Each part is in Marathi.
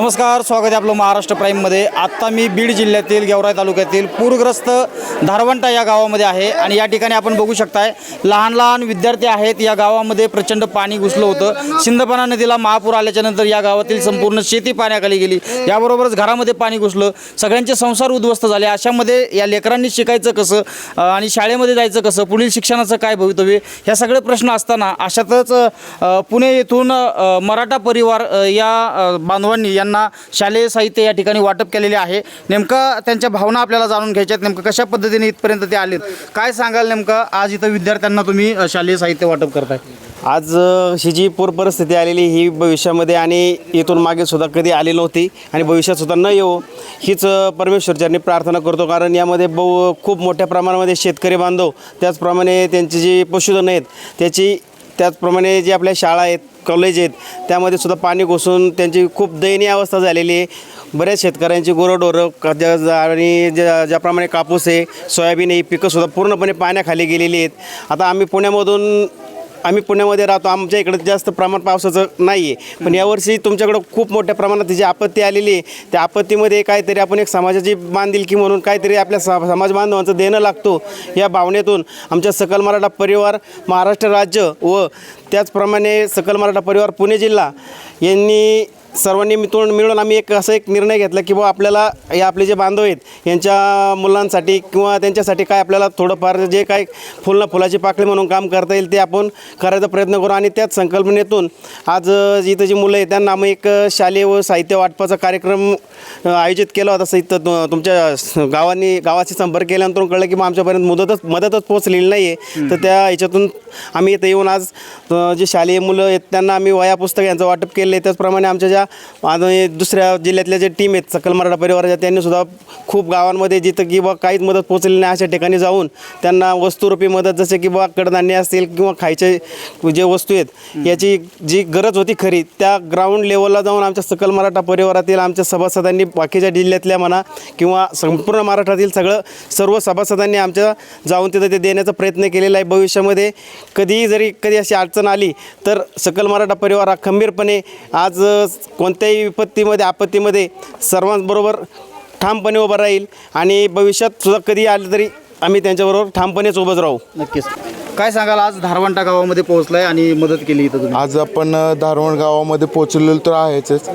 नमस्कार स्वागत आहे आपलं महाराष्ट्र प्राईममध्ये आत्ता मी बीड जिल्ह्यातील गेवराई तालुक्यातील पूरग्रस्त धारवंटा या गावामध्ये आहे आणि या ठिकाणी आपण बघू शकताय लहान लहान विद्यार्थी आहेत. या गावामध्ये प्रचंड पाणी घुसलं होतं. सिंदपणा नदीला महापूर आल्याच्यानंतर या गावातील संपूर्ण शेती पाण्याखाली गेली. याबरोबरच घरामध्ये पाणी घुसलं. सगळ्यांचे संसार उद्ध्वस्त झाले. अशामध्ये या लेकरांनी शिकायचं कसं आणि शाळेमध्ये जायचं कसं? पुढील शिक्षणाचं काय भवितव्य? ह्या सगळे प्रश्न असताना अशातच पुणे येथून मराठा परिवार या बांधवांनी यांना शालेय साहित्य या ठिकाणी वाटप केलेले आहे. नेमकं त्यांच्या भावना आपल्याला जाणून घ्यायच्या आहेत. नेमकं कशा पद्धतीने इथपर्यंत ते आलेत? काय सांगाल नेमकं? आज इथं विद्यार्थ्यांना तुम्ही शालेय साहित्य वाटप करताय. आज ही जी पूर परिस्थिती आलेली ही भविष्यामध्ये आणि इथून मागे सुद्धा कधी आली नव्हती आणि भविष्यात सुद्धा न येऊ हीच परमेश्वरच्यांनी प्रार्थना करतो. कारण यामध्ये बहु खूप मोठ्या प्रमाणामध्ये शेतकरी बांधव त्याचप्रमाणे त्यांची जी पशुधन आहेत त्याची त्याचप्रमाणे जी आपल्या शाळा आहेत कॉलेज आहेत त्यामध्ये सुद्धा पाणी घुसून त्यांची खूप दयनीय अवस्था झालेली आहे. बऱ्याच शेतकऱ्यांची गुरंढोरं आणि ज्या ज्याप्रमाणे कापूस आहे सोयाबीन आहे ही पिकंसुद्धा पूर्णपणे पाण्याखाली गेलेली आहेत. आता आम्ही पुण्यामधून आम्ही पुण्यामध्ये राहतो. आमच्या इकडे जास्त प्रमाण पावसाचं नाही आहे पण यावर्षी तुमच्याकडं खूप मोठ्या प्रमाणात जी आपत्ती आलेली आहे. त्या आपत्तीमध्ये काहीतरी आपण एक समाजाची बांधिलकी म्हणून काहीतरी आपल्या सा समाज बांधवांचं देणं लागतो या भावनेतून आमच्या सकल मराठा परिवार महाराष्ट्र राज्य व त्याचप्रमाणे सकल मराठा परिवार पुणे जिल्हा यांनी सर्वांनी मिळून मिळून आम्ही एक असं एक निर्णय घेतला की बुवा आपल्याला हे आपले जे बांधव आहेत यांच्या मुलांसाठी किंवा त्यांच्यासाठी काय आपल्याला थोडंफार जे काय फुल फुलाची पाकळी म्हणून काम करता येईल ते आपण करायचा प्रयत्न करू. आणि त्याच संकल्पनेतून आज इथं जी मुलं आहेत त्यांना आम्ही एक शालेय व साहित्य वाटपाचा कार्यक्रम आयोजित केला होता. इथं तुमच्या गावांनी गावाशी संपर्क केल्यानंतर कळलं की मग आमच्यापर्यंत मदतच मदतच पोहोचलेली नाही आहे. तर त्या ह्याच्यातून आम्ही इथं येऊन आज जे शालेय मुलं आहेत त्यांना आम्ही वया पुस्तक यांचं वाटप केलं आहे. त्याचप्रमाणे आमच्या ज्या आणि दुसऱ्या जिल्ह्यातल्या जे टीम आहेत सकल मराठा परिवाराच्या त्यांनी सुद्धा खूप गावांमध्ये जिथं की बा काहीच मदत पोहोचलेली नाही अशा ठिकाणी जाऊन त्यांना वस्तुरूपी मदत जसे की बा कडधान्य असतील किंवा खायचे जे वस्तू आहेत याची जी गरज होती खरी त्या ग्राउंड लेवलला जाऊन आमच्या सकल मराठा परिवारातील आमच्या सभासदांनी बाकीच्या जिल्ह्यातल्या म्हणा किंवा संपूर्ण महाराष्ट्रातील सगळं सर्व सभासदांनी आमच्या जाऊन तिथं ते देण्याचा प्रयत्न केलेला आहे भविष्यामध्ये. कधीही जरी कधी अशी अडचण आली तर सकल मराठा परिवार हा खंबीरपणे आज कोणत्याही विपत्तीमध्ये आपत्तीमध्ये सर्वांबरोबर ठामपणे उभं राहील आणि भविष्यात सुद्धा कधी आलं तरी आम्ही त्यांच्याबरोबर ठामपणेच उभंच राहू. नक्कीच. काय सांगाल आज धारवंटा गावामध्ये पोहोचलाय आणि मदत केली इथं तुम्ही? आज आपण धारवण गावामध्ये पोचलेलो तर आहेच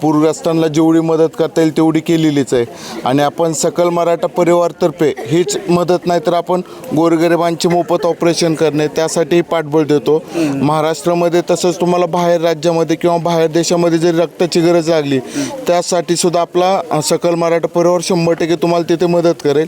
पूरग्रस्तांना जेवढी मदत करता येईल तेवढी केलेलीच आहे. आणि आपण सकल मराठा परिवारतर्फे हीच मदत नाही तर आपण गोरगरिबांचे मोफत ऑपरेशन करणे त्यासाठी पाठबळ देतो. महाराष्ट्रामध्ये तसंच तुम्हाला बाहेर राज्यामध्ये किंवा बाहेर देशामध्ये जरी रक्ताची गरज लागली त्यासाठी सुद्धा आपला सकल मराठा परिवार शंभर टक्के तुम्हाला तिथे मदत करेल.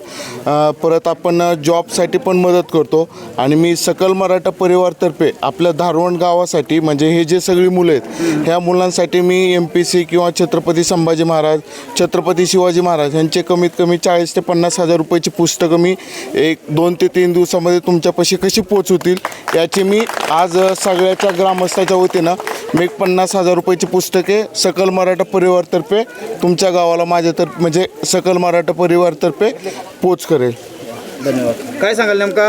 परत आपण जॉबसाठी पण मदत करतो. आणि मी सकल मराठा परिवारतर्फे आपल्या धारवण गावासाठी म्हणजे हे जे सगळी मुलं आहेत ह्या मुलांसाठी मी एम पी सी किंवा छत्रपती संभाजी महाराज छत्रपती शिवाजी महाराज यांचे कमीत कमी चाळीस ते पन्नास हजार रुपयाची पुस्तकं मी एक दोन ते तीन दिवसामध्ये तुमच्यापाशी कशी पोचवतील याची मी आज सगळ्याच्या ग्रामस्थाच्या वतीनं मी एक पन्नास हजार रुपयाची पुस्तके सकल मराठा परिवारतर्फे तुमच्या गावाला माझ्यातर्फे म्हणजे सकल मराठा परिवारतर्फे पोच करेल. धन्यवाद. काय सांगाल नेमका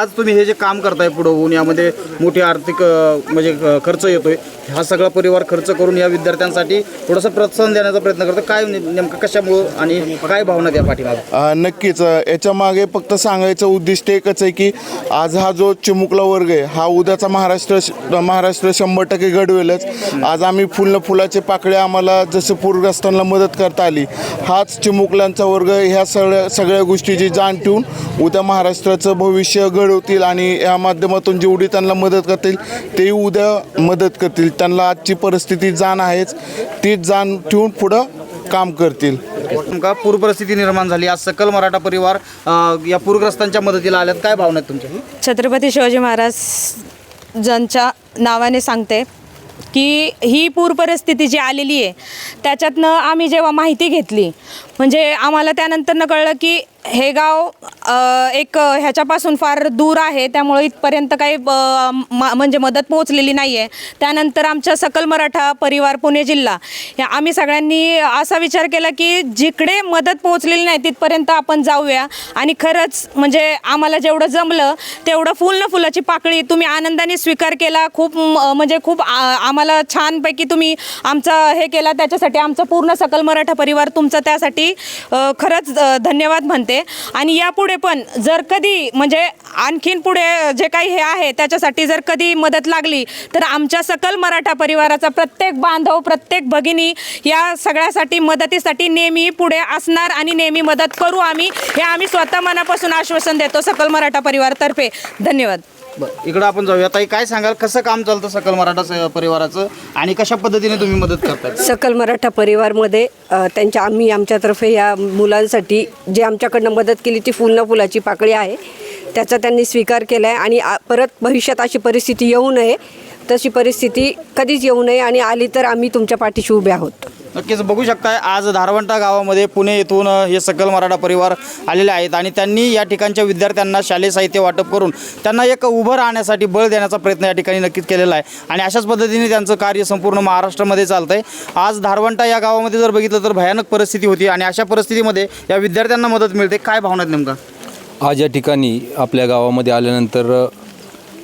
आज तुम्ही हे जे काम करताय पुढं होऊन यामध्ये मोठी आर्थिक अ, म्हणजे अ, खर्च येतोय. हा सगळा परिवार खर्च करून या विद्यार्थ्यांसाठी थोडंसं प्रोत्साहन देण्याचा प्रयत्न करतो काय ने- नेमकं कशामुळं आणि काय भावना त्या पाठीमागे? अ, नक्कीच. अ, याच्या मागे फक्त सांगायचं उद्दिष्ट एकच आहे की आज हा जो चिमुकला वर्ग आहे हा उद्याचा महाराष्ट्र महाराष्ट्र शंभर टक्के घडवेलच. आज आम्ही फुलं फुलाचे पाकळे आम्हाला जसं पूरग्रस्तांना मदत करता आली हाच चिमुकल्यांचा वर्ग ह्या सगळ्या सगळ्या गोष्टीची जाण ठेवून उद्या महाराष्ट्राचं भविष्य घडवतील आणि या माध्यमातून जेवढी त्यांना मदत करतील तेही उद्या मदत करतील. त्यांना आजची परिस्थिती जाण आहेच. तीच जाण ठेवून पुढं काम करतील. नेमका पूर परिस्थिती निर्माण झाली. आज सकल मराठा परिवार अ, या पूरग्रस्तांच्या मदतीला आल्यात. काय भावना आहेत तुमच्या? छत्रपती शिवाजी महाराज ज्यांच्या नावाने सांगते की ही पूर परिस्थिती जी आलेली आहे त्याच्यातनं आम्ही जेव्हा माहिती घेतली म्हणजे आम्हाला त्यानंतरनं कळलं की हे गाव अ, एक ह्याच्यापासून फार दूर आहे. त्यामुळे इथपर्यंत काही अ, म- म्हणजे मदत पोहोचलेली नाही आहे त्यानंतर आमच्या सकल मराठा परिवार पुणे जिल्हा या आम्ही सगळ्यांनी असा विचार केला की जिकडे मदत पोहोचलेली नाही तिथपर्यंत आपण जाऊया. आणि खरंच म्हणजे आम्हाला जेवढं जमलं तेवढं फुल न फुलाची पाकळी तुम्ही आनंदाने स्वीकार केला. खूप म- म्हणजे खूप आ- आम्हाला छानपैकी तुम्ही आमचा हे केला. त्याच्यासाठी आमचा पूर्ण सकल मराठा परिवार तुमचा त्यासाठी अ, खरंच धन्यवाद म्हणते. आणि यापुढे पण जर कधी म्हणजे आणखीन पुढे जे काही हे आहे त्याच्यासाठी जर कधी मदत लागली तर आमच्या सकल मराठा परिवाराचा प्रत्येक बांधव प्रत्येक भगिनी या सगळ्यासाठी मदतीसाठी नेहमी पुढे असणार आणि नेहमी मदत करू आम्ही. हे आम्ही स्वतः मनापासून आश्वासन देतो सकल मराठा परिवारतर्फे. धन्यवाद. बरं इकडं आपण जाऊया. ताई काय सांगाल? कसं काम चालतं सकल मराठा स- परिवाराचं? आणि कशा पद्धतीने तुम्ही मदत करताय सकल मराठा परिवारमध्ये अ, त्यांच्या आम्ही आमच्यातर्फे या मुलांसाठी जे आमच्याकडनं मदत केली ती फुल न फुलाची पाकळी आहे. त्याचा त्यांनी स्वीकार केला आहे आणि आ- परत भविष्यात अशी परिस्थिती येऊ नये तशी परिस्थिती कधीच येऊ नये आणि आली तर आम्ही तुमच्या पाठीशी उभे आहोत. नक्कीच बघू शकताय. आज धारवंटा गावामध्ये पुणे येथून हे सकल मराठा परिवार आलेले आहेत आणि त्यांनी या ठिकाणच्या विद्यार्थ्यांना शालेय साहित्य वाटप करून त्यांना एक उभं राहण्यासाठी बळ देण्याचा प्रयत्न या ठिकाणी नक्कीच केलेला आहे. आणि अशाच पद्धतीने त्यांचं कार्य संपूर्ण महाराष्ट्रामध्ये चालतं आहे आज धारवंटा या गावामध्ये जर बघितलं तर भयानक परिस्थिती होती आणि अशा परिस्थितीमध्ये या विद्यार्थ्यांना मदत मिळते. काय भावना आहेत नेमका? आज या ठिकाणी आपल्या गावामध्ये आल्यानंतर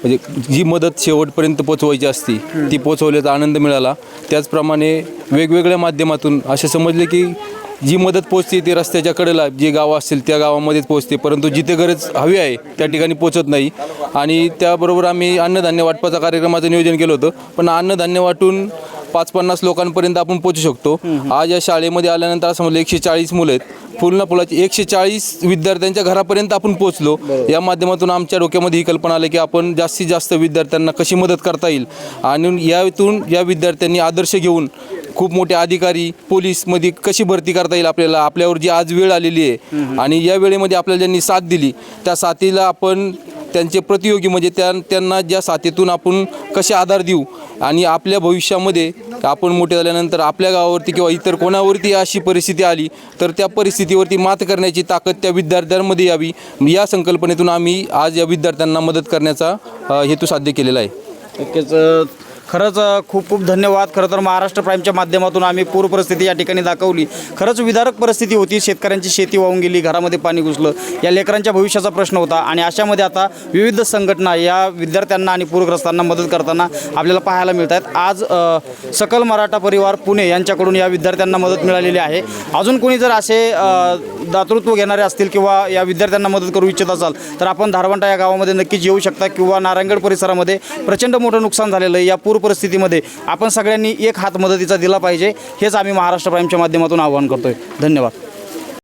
म्हणजे जी मदत शेवटपर्यंत पोचवायची असती ती पोचवल्याचा आनंद मिळाला. त्याचप्रमाणे वेगवेगळ्या माध्यमातून असे समजले की जी मदत पोचते ती रस्त्याच्या कडेला जे गावं असतील त्या गावामध्येच पोचते परंतु जिथे गरज हवी आहे त्या ठिकाणी पोचत नाही. आणि त्याबरोबर आम्ही अन्नधान्य वाटपाचा कार्यक्रमाचं नियोजन केलं होतं पण अन्नधान्य वाटून पाच पन्नास लोकांपर्यंत आपण पोचू शकतो. आज या शाळेमध्ये आल्यानंतर असं म्हणलं एकशे चाळीस मुलं आहेत. फुलना फुलाची. एकशे चाळीस विद्यार्थ्यांच्या घरापर्यंत आपण पोचलो या माध्यमातून आमच्या डोक्यामध्ये ही कल्पना आली की आपण जास्तीत जास्त विद्यार्थ्यांना कशी मदत करता येईल. आणि यातून या विद्यार्थ्यांनी आदर्श घेऊन खूप मोठे अधिकारी पोलीसमध्ये कशी भरती करता येईल आपल्याला आपल्यावर जी आज वेळ आलेली आहे. आणि या वेळेमध्ये आपल्याला ज्यांनी साथ दिली त्या साथीला आपण त्यांचे प्रतियोगी म्हणजे त्या त्यांना ज्या साथीतून आपण कसे आधार देऊ आणि आपल्या भविष्यामध्ये आपण मोठे झाल्यानंतर आपल्या गावावरती किंवा इतर कोणावरती अशी परिस्थिती आली तर त्या परिस्थितीवरती मात करण्याची ताकद त्या विद्यार्थ्यांमध्ये यावी. या संकल्पनेतून आम्ही आज या विद्यार्थ्यांना मदत करण्याचा हेतू साध्य केलेला आहे. नक्कीच खरंच खूप खूप धन्यवाद. खरं तर महाराष्ट्र प्राईमच्या माध्यमातून आम्ही पूर परिस्थिती या ठिकाणी दाखवली. खरंच विदारक परिस्थिती होती. शेतकऱ्यांची शेती वाहून गेली घरामध्ये पाणी घुसलं. या लेकरांच्या भविष्याचा प्रश्न होता आणि अशामध्ये आता विविध संघटना या विद्यार्थ्यांना आणि पूरग्रस्तांना मदत करताना आपल्याला पाहायला मिळत आहेत आज सकल मराठा परिवार पुणे यांच्याकडून या विद्यार्थ्यांना मदत मिळालेली आहे. अजून कोणी जर असे दातृत्व घेणारे असतील किंवा या विद्यार्थ्यांना मदत करू इच्छित असाल तर आपण धारवंटा या गावामध्ये नक्कीच येऊ शकता किंवा नारायणगड परिसरामध्ये प्रचंड मोठं नुकसान झालेलं आहे. या पूर परिस्थितीमध्ये आपण सगळ्यांनी एक हात मदतीचा दिला पाहिजे हेच आम्ही महाराष्ट्र प्राईमच्या माध्यमातून आवाहन करतोय. धन्यवाद.